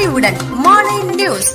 பொலிவுடன் நியூஸ்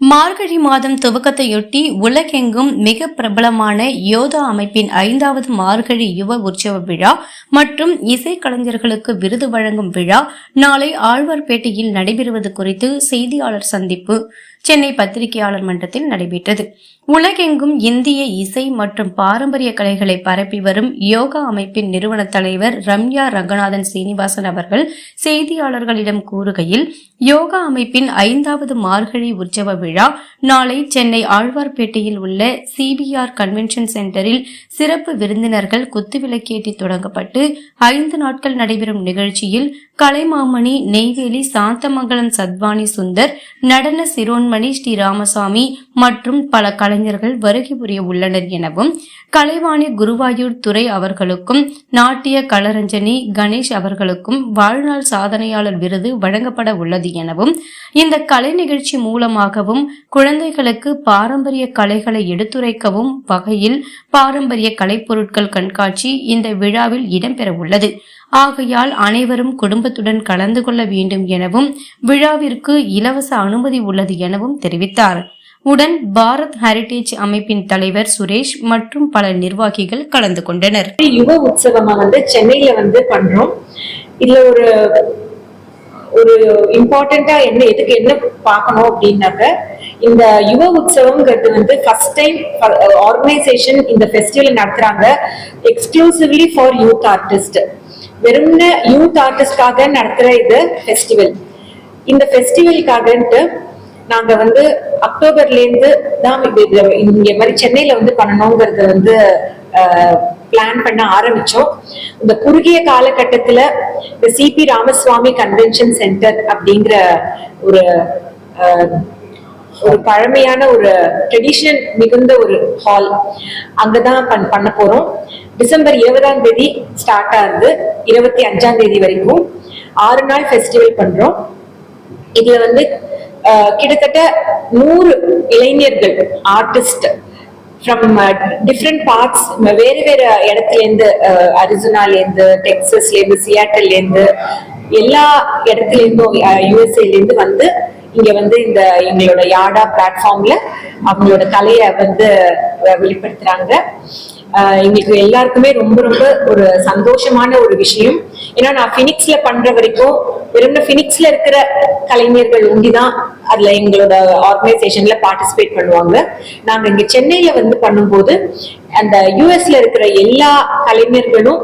மார்கழி மாதம் துவக்கத்தையொட்டி உலகெங்கும் மிக பிரபலமான யோதா அமைப்பின் ஐந்தாவது மார்கழி யுவ உற்சவ விழா மற்றும் இசைக்கலைஞர்களுக்கு விருது வழங்கும் விழா நாளை ஆழ்வார்பேட்டையில் நடைபெறுவது குறித்து செய்தியாளர் சந்திப்பு. சென்னை பத்திரிகையாளர் மன்றத்தில் நடைபெற்றது. உலகெங்கும் இந்திய இசை மற்றும் பாரம்பரிய கலைகளை பரப்பி வரும் யோகா அமைப்பின் நிறுவன தலைவர் ரம்யா ரங்கநாதன் சீனிவாசன் அவர்கள் செய்தியாளர்களிடம் கூறுகையில் யோகா அமைப்பின் ஐந்தாவது மார்கழி உற்சவ விழா நாளை சென்னை ஆழ்வார்பேட்டையில் உள்ள சிபிஆர் கன்வென்ஷன் சென்டரில் சிறப்பு விருந்தினர்கள் குத்துவிளக்கேற்றி தொடங்கப்பட்டு ஐந்து நாட்கள் நடைபெறும் நிகழ்ச்சியில் கலைமாமணி நெய்வேலி சாந்தமங்கலம் சத்வானி சுந்தர் நடன சிரோன்மணி ஸ்ரீ ராமசாமி மற்றும் பல கலைஞர்கள் வருகை புரிய உள்ளனர் எனவும் கலைவாணி குருவாயூர் துறை அவர்களுக்கும் நாட்டிய கலரஞ்சனி கணேஷ் அவர்களுக்கும் வாழ்நாள் சாதனையாளர் விருது வழங்கப்பட உள்ளது எனவும் இந்த கலை நிகழ்ச்சி மூலமாகவும் குழந்தைகளுக்கு பாரம்பரிய கலைகளை எடுத்துரைக்கவும் வகையில் பாரம்பரிய கலைப்பொருட்கள் கண்காட்சி இந்த விழாவில் இடம்பெற உள்ளது. ஆகையால் அனைவரும் குடும்பத்துடன் கலந்து கொள்ள வேண்டும் எனவும் விழாவிற்கு இலவச அனுமதி உள்ளது எனவும் தெரிவித்தார். உடன் பாரத் ஹெரிடேஜ் அமைப்பின் தலைவர் சுரேஷ் மற்றும் பல நிர்வாகிகள் கலந்து கொண்டனர். யுவ உற்சவமா வந்து சென்னையில வந்து பண்றோம். இதுல ஒரு ஒரு இம்பார்ட்டண்டா என்ன எதுக்கு என்ன பார்க்கணும் அப்படின்னாக்க இந்த யுவ உற்சவம்ங்கிறது வந்து ஃபர்ஸ்ட் டைம் ஆர்கனைசேஷன் இந்த ஃபெஸ்டிவல் நடத்துறாங்க எக்ஸ்க்ளூசிவ்லி ஃபார் யூத் ஆர்டிஸ்ட் வெறும்ன யூத் ஆர்டிஸ்டாக நடத்துற இது ஃபெஸ்டிவல் இந்த ஃபெஸ்டிவலுக்காகன்ட்டு நாங்க வந்து அக்டோபர்ல இருந்து தான் இங்க மாதிரி சென்னையில வந்து பண்ணணுங்கிறது வந்து பிளான் பண்ண ஆரம்பிச்சோம். இந்த குறுகிய காலகட்டத்துல இந்த சிபி ராமசுவாமி கன்வென்ஷன் சென்டர் அப்படிங்கிற ஒரு ஒரு பழமையான ஒரு ட்ரெடிஷனல் மிகுந்த ஒரு ஹால் அங்கதான் பண் பண்ண போறோம். டிசம்பர் இருபதாம் தேதி ஸ்டார்ட் ஆகுது. இருபத்தி அஞ்சாம் தேதி வரைக்கும் ஆறு நாள் ஃபெஸ்டிவல் பண்றோம். இதுல வந்து கிட்டத்தட்ட நூறு இளைஞர்கள் ஆர்டிஸ்ட் ஃப்ரம் டிஃப்ரெண்ட் பார்ட்ஸ் வேறு வேறு இடத்துல இருந்து டெக்ஸஸ்லேருந்து சியாட்டல்லேருந்து இருந்து எல்லா இடத்துல இருந்தும் வந்து இங்க வந்து இந்த எங்களோட யாடா பிளாட்ஃபார்ம்ல அவங்களோட கலையை வந்து வெளிப்படுத்துகிறாங்க வெளிப்படுத்துறாங்க. எங்களுக்கு எல்லாருக்குமே ரொம்ப ரொம்ப ஒரு சந்தோஷமான ஒரு விஷயம். ஏன்னா நான் பினிக்ஸ்ல பண்ற வரைக்கும் வெறும் பினிக்ஸ்ல இருக்கிற கலைஞர்கள் ஒண்டிதான் அதுல எங்களோட ஆர்கனைசேஷன்ல பார்ட்டிசிபேட் பண்ணுவாங்க. நாங்க இங்க சென்னையில வந்து பண்ணும்போது அந்த யூஎஸ்ல இருக்கிற எல்லா கலைஞர்களும்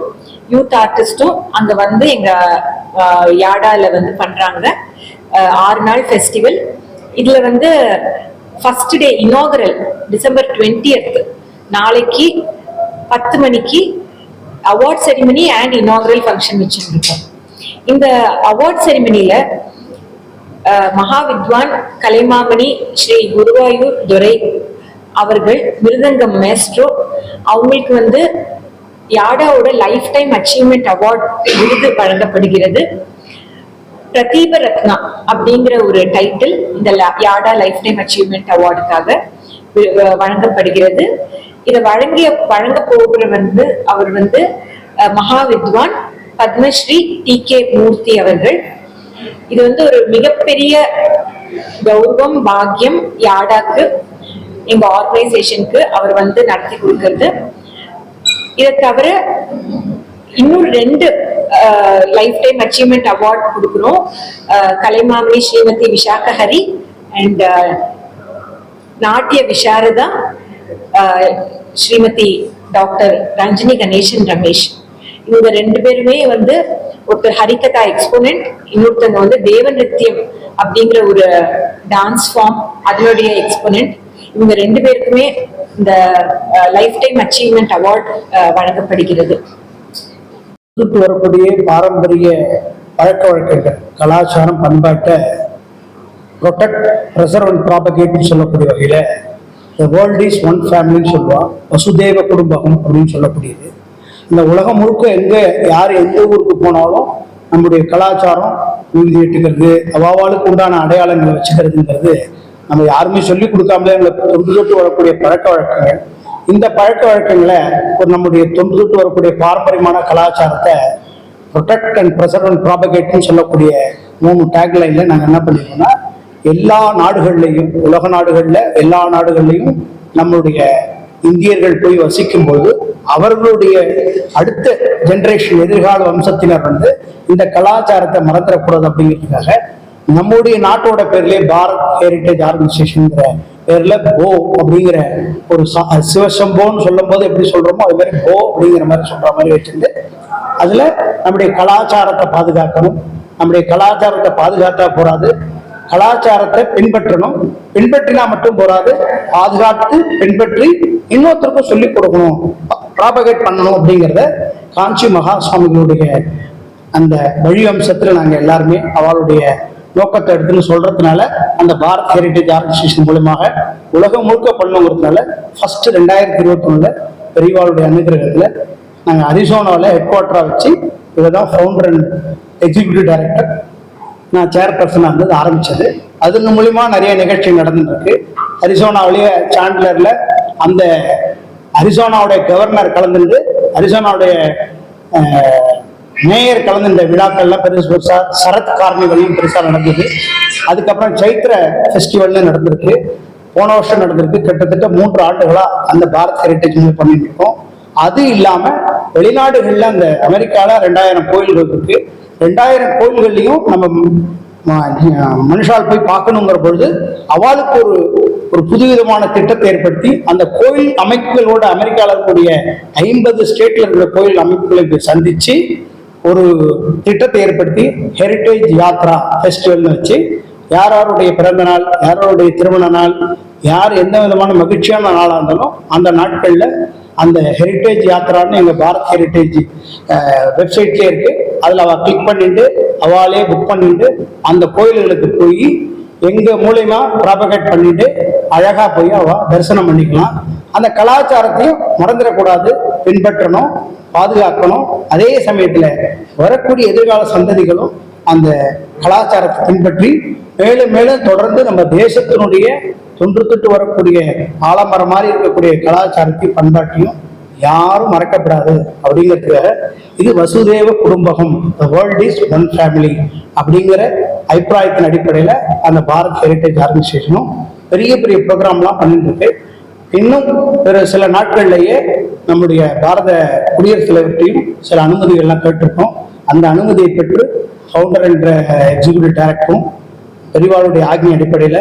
யூத் ஆர்டிஸ்டும் அங்க வந்து எங்க யாடால வந்து பண்றாங்க. ஆறு நாள் ஃபெஸ்டிவல் இதுல வந்து first day inaugural December twenty நாளைக்கு பத்து மணிக்கு award ceremony and inaugural function வச்சுருக்கோம் இந்த அவார்ட் செரிமனியில மகா வித்வான் கலைமாமணி ஸ்ரீ குருவாயூர் துரை அவர்கள் மிருதங்கம் மேஸ்ட்ரோ அவங்களுக்கு வந்து யாடாவோட லைஃப் டைம் அச்சீவ்மெண்ட் அவார்ட் விருது வழங்கப்படுகிறது. பிரதீப ரத்னா அப்படிங்கிற ஒரு டைட்டில் இந்த ல- யாடா லைஃப் டைம் அச்சீவ்மெண்ட் அவார்டுக்காக வழங்கப்படுகிறது. இதை வழங்கிய வழங்க போகிற வந்து அவர் வந்து மகா வித்வான் பத்மஸ்ரீ டி கே மூர்த்தி அவர்கள். இது வந்து ஒரு மிகப்பெரிய கௌரவம் பாக்கியம் யாடாக்கு எங்க ஆர்கனைசேஷனுக்கு அவர் வந்து நடத்தி கொடுக்கறது. இதை தவிர இன்னும் ரெண்டு லைஃப் டைம் அச்சீவ்மெண்ட் அவார்ட் கொடுக்குறோம். அஹ், கலைமாமணி ஸ்ரீமதி விசாகஹரி அண்ட் நாட்டிய விசாரதா ஸ்ரீமதி டாக்டர் ரஞ்சினி கணேசன் ரமேஷ். இவங்க ரெண்டு பேருமே வந்து ஒருத்தர் ஹரிகதா எக்ஸ்போனன்ட் இன்னொருத்தங்க வந்து தேவ நிருத்தியம் அப்படிங்கிற ஒரு டான்ஸ் ஃபார்ம் அதனுடைய எக்ஸ்போனன்ட். இவங்க ரெண்டு பேருக்குமே இந்த லைஃப் டைம் அச்சீவ்மெண்ட் அவார்ட் வழங்கப்படுகிறது. விட்டு வரக்கூடிய பாரம்பரிய பழக்க வழக்கங்கள் கலாச்சாரம் பண்பாட்டை ப்ரொடெக்ட் ப்ரெசர்வ் அண்ட் ப்ராபகேட்னு சொல்லக்கூடிய வகையில் த வேர்ல்ட் இஸ் ஒன் ஃபேமிலின்னு சொல்லுவா வசுதேவ குடும்பகம் அப்படின்னு சொல்லக்கூடியது. இந்த உலகம் முழுக்க எங்கே யார் எந்த ஊருக்கு போனாலும் நம்முடைய கலாச்சாரம் உறுதி எட்டுக்கிறது அவாவாளுக்கு உண்டான அடையாளங்களை வச்சுக்கிறதுங்கிறது நம்ம யாருமே சொல்லி கொடுக்காமலே எங்களை தொன்று தொட்டு வரக்கூடிய பழக்க வழக்கங்கள். இந்த பழக்க வழக்கங்களை ஒரு நம்முடைய தொன்று தொட்டு வரக்கூடிய பாரம்பரியமான கலாச்சாரத்தை ப்ரொடெக்ட் அண்ட் ப்ரெசர்வ் அண்ட் ப்ராபகேட்னு சொல்லக்கூடிய மூணு டேக்லைனில் நாங்கள் என்ன பண்ணிருக்கோம்னா எல்லா நாடுகள்லையும் உலக நாடுகள்ல எல்லா நாடுகள்லையும் நம்மளுடைய இந்தியர்கள் போய் வசிக்கும் போது அவர்களுடைய அடுத்த ஜென்ரேஷன் எதிர்கால வம்சத்தினர் வந்து இந்த கலாச்சாரத்தை மறந்துடக்கூடாது அப்படிங்கிறதுக்காக நம்முடைய நாட்டோட பேர்லயே பாரத் ஹெரிட்டேஜ் ஆர்கனைசேஷன்ங்கிற பேர்ல போ அப்படிங்கிற ஒரு ச- சிவசம்போன்னு சொல்லும் போது எப்படி சொல்றோமோ அது மாதிரி போ அப்படிங்கிற மாதிரி சொல்ற மாதிரி வச்சிருந்து அதுல நம்முடைய கலாச்சாரத்தை பாதுகாக்கணும். நம்முடைய கலாச்சாரத்தை பாதுகாத்தா போறாது. கலாச்சாரத்தை பின்பற்றணும். பின்பற்றினா மட்டும் போறாது. பாதுகாத்து பின்பற்றி இன்னொருத்தருக்கும் சொல்லிக் கொடுக்கணும். ப்ராபகேட் பண்ணணும் அப்படிங்கிறத காஞ்சி மகா சுவாமிகளுடைய அந்த வழி அம்சத்தில் நாங்கள் எல்லாருமே அவளுடைய நோக்கத்தை எடுத்துன்னு சொல்றதுனால அந்த பாரத் ஹெரிட்டேஜ் ஆர்கனைசேஷன் மூலமாக உலகம் முழுக்க பண்ணுங்கிறதுனால ஃபர்ஸ்ட் ரெண்டாயிரத்தி இருபத்தி ஒண்ணுல பெரியவாளுடைய அனுகிரகத்துல நாங்கள் அரிசோனாவில் ஹெட் குவார்டரா வச்சு இவதான் ஃபவுண்டர் அண்ட் எக்ஸிக்யூட்டிவ் டைரக்டர் நான் சேர்பர்சனாக இருந்தது ஆரம்பித்தது அதன் மூலிமா நிறைய நிகழ்ச்சி நடந்துருக்கு இருக்கு அரிசோனாவிலேயே அந்த அரிசோனாவுடைய கவர்னர் கலந்துட்டு அரிசோனாவுடைய மேயர் கலந்துட்ட விழாக்கள்லாம் பெருசு பெருசாக சரத் கார்னிவலையும் பெருசாக நடந்தது. அதுக்கப்புறம் சைத்திர ஃபெஸ்டிவல்னு நடந்திருக்கு. போன வருஷம் நடந்திருக்கு. கிட்டத்தட்ட மூன்று ஆண்டுகளாக அந்த பாரத் ஹெரிட்டேஜ் பண்ணிட்டு இருக்கோம். அது இல்லாமல் வெளிநாடுகளில் அந்த அமெரிக்காவில் ரெண்டாயிரம் கோயில்கள் இருக்குது ரெண்டாயிரம் கோயில்கள்லையும் நம்ம மனுஷால் போய் பார்க்கணுங்கிற பொழுது அவளுக்கு ஒரு ஒரு புதுவிதமான திட்டத்தை ஏற்படுத்தி அந்த கோயில் அமைப்புகளோட அமெரிக்காவில் இருக்கக்கூடிய ஐம்பது ஸ்டேட்ல இருக்கிற கோயில் அமைப்புகளை சந்தித்து சந்திச்சு ஒரு திட்டத்தை ஏற்படுத்தி ஹெரிட்டேஜ் யாத்ரா ஃபெஸ்டிவல்னு வச்சு யார் யாருடைய பிறந்த நாள் யாரோடைய திருமண நாள் யார் எந்த விதமான மகிழ்ச்சியான நாளாக இருந்தாலும் அந்த நாட்களில் அந்த ஹெரிட்டேஜ் யாத்திரான்னு எங்கள் பாரத் ஹெரிட்டேஜ் வெப்சைட்லேயே இருக்குது அதில் அவள் கிளிக் பண்ணிட்டு அவளே புக் பண்ணிட்டு அந்த கோயில்களுக்கு போய் எங்கள் மூலயமா ப்ராபகேட் பண்ணிட்டு அழகாக போய் அவள் தரிசனம் பண்ணிக்கலாம். அந்த கலாச்சாரத்தையும் மறந்துடக்கூடாது. பின்பற்றணும் பாதுகாக்கணும். அதே சமயத்தில் வரக்கூடிய எதிர்கால சந்ததிகளும் அந்த கலாச்சாரத்தை பின்பற்றி மேலும் மேலும் தொடர்ந்து நம்ம தேசத்தினுடைய தொன்று தொட்டு வரக்கூடிய ஆலமரம் மாதிரி இருக்கக்கூடிய கலாச்சாரத்தையும் பண்பாட்டையும் யாரும் மறக்கப்படாது. அப்படிங்கிறதுக்காக இது Vasudeva Kutumbakam the world is one family அப்படிங்கிற அபிப்பிராயத்தின் அடிப்படையில் அந்த பாரத் ஹெரிட்டேஜ் ஆர்கனைசேஷனும் பெரிய பெரிய ப்ரோக்ராம்லாம் பண்ணிட்டு இருக்கு. இன்னும் ஒரு சில நாட்கள்லேயே நம்முடைய பாரத குடியரசுத் தலைவர்கிட்டையும் சில அனுமதிகள்லாம் கேட்டிருக்கோம். அந்த அனுமதியை பெற்று ஃபவுண்டர் என்ற எக்ஸிக்யூட்டிவ் டைரக்டரும் பெரியவாளுடைய ஆக்னி அடிப்படையில்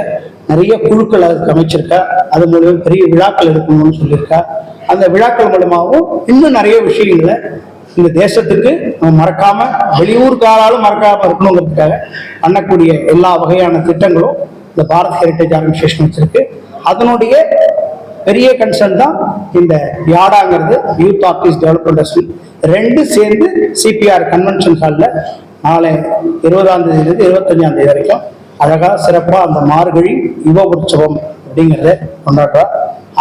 நிறைய குழுக்கள் அதுக்கு அமைச்சிருக்கா. அது மூலம் பெரிய விழாக்கள் இருக்கணும்னு சொல்லியிருக்கா. அந்த விழாக்கள் மூலமாகவும் இன்னும் நிறைய விஷயங்களை இந்த தேசத்துக்கு நம்ம மறக்காம வெளியூர்காராலும் மறக்காம இருக்கணுங்கிறதுக்காக பண்ணக்கூடிய எல்லா வகையான திட்டங்களும் இந்த பாரத் ஹெரிட்டேஜ் ஆர்கனைசேஷன் வச்சிருக்கு. அதனுடைய பெரிய கன்சர்ன் தான் இந்த யாடாங்கிறது யூத் ஆஃபீஸ் டெவலப்மெண்ட் ரெண்டு சேர்ந்து சிபிஆர் கன்வென்ஷன் ஹாலில் நாளை இருபதாம் தேதியிலிருந்து இருபத்தஞ்சாம் தேதி வரைக்கும் அழகாக சிறப்பாக அந்த மார்கழி யுவ உற்சவம் அப்படிங்கிறத கொண்டாடுறோம்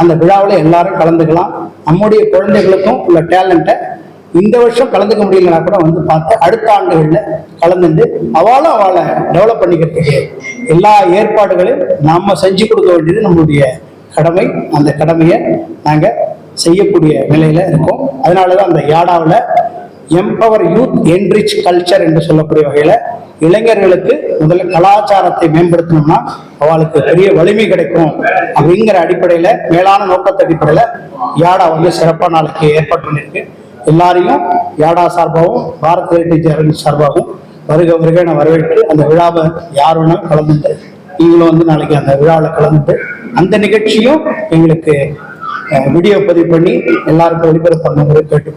அந்த விழாவில் எல்லாரும் கலந்துக்கலாம். நம்முடைய குழந்தைகளுக்கும் உள்ள டேலண்ட்டை இந்த வருஷம் கலந்துக்க முடியலனா கூட வந்து பார்த்து அடுத்த ஆண்டுகளில் கலந்துட்டு அவளும் அவளை டெவலப் பண்ணிக்கிறதுக்கு எல்லா ஏற்பாடுகளையும் நாம் செஞ்சு கொடுக்க வேண்டியது நம்மளுடைய கடமை. அந்த கடமையை நாங்கள் செய்யக்கூடிய நிலையில் இருக்கோம். அதனால தான் அந்த யாடாவில் எம்பவர் யூத் என்ரிச் கல்ச்சர் என்று சொல்லக்கூடிய வகையில இளைஞர்களுக்கு முதல்ல கலாச்சாரத்தை மேம்படுத்தணும்னா அவளுக்கு பெரிய வலிமை கிடைக்கும் அப்படிங்கிற அடிப்படையில மேலான நோக்கத்தை அடிப்படையில யாடா வந்து சிறப்பான நாளைக்கு ஏற்பாடு பண்ணியிருக்கு. எல்லாரையும் யாடா சார்பாகவும் பாரத் ஹெரிட்டேஜ் சார்பாகவும் வருக வருக நான் வரவேற்று அந்த விழாவை யார் வேணாலும் கலந்துட்டு நீங்களும் வந்து நாளைக்கு அந்த விழாவில் கலந்துட்டு அந்த நிகழ்ச்சியும் எங்களுக்கு வீடியோ பதிவு பண்ணி எல்லாருக்கும் ஒளிபரப்பு பண்ணுங்கிறது கேட்டுப்போம்